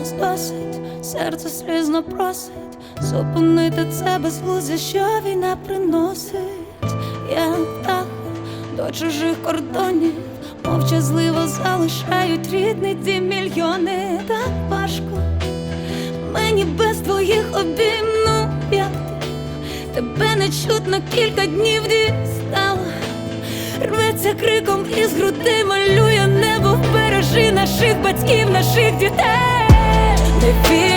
нас досить, серце слізно просить, зупинити це безглуздя, що війна приносить. Я птах до чужих кордонів, мовчазливо залишають рідний дім мільйони. Так важко мені без твоїх обійм, ну як ти тебе не чутно кілька днів дістала. Рветься криком із груди, малює небо, бережи наших батьків, наших дітей. Не вірю,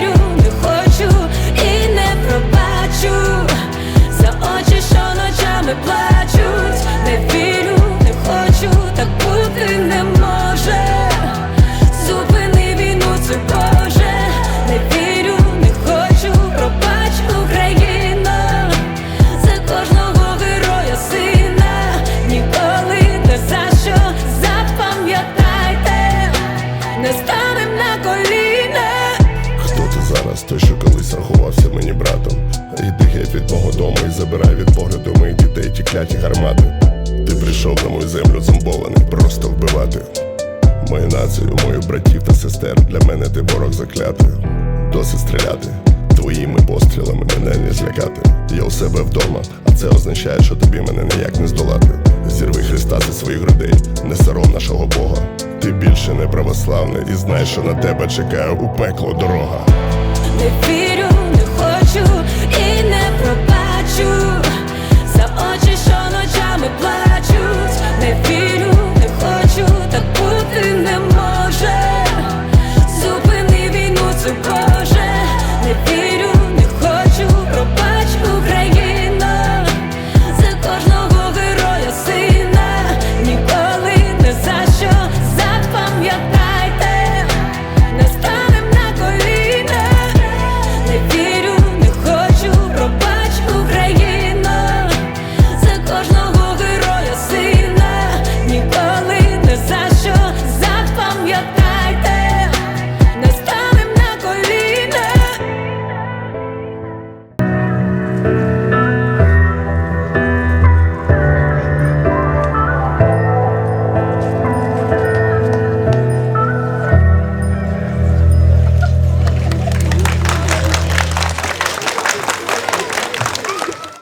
колись мені братом? Йди геть від мого дому і забирай від погляду моїх дітей ті кляті гармати. Ти прийшов на мою землю зомбований, просто вбивати. Мою націю, моїх братів та сестер, для мене ти ворог заклятий. Досить стріляти, твоїми пострілами мене не злякати. Я у себе вдома, а це означає, що тобі мене ніяк не здолати. Зірви Христа зі своїх грудей, не сором нашого Бога. Ти більше не православний і знай, що на тебе чекає у пекло дорога. Не вірю,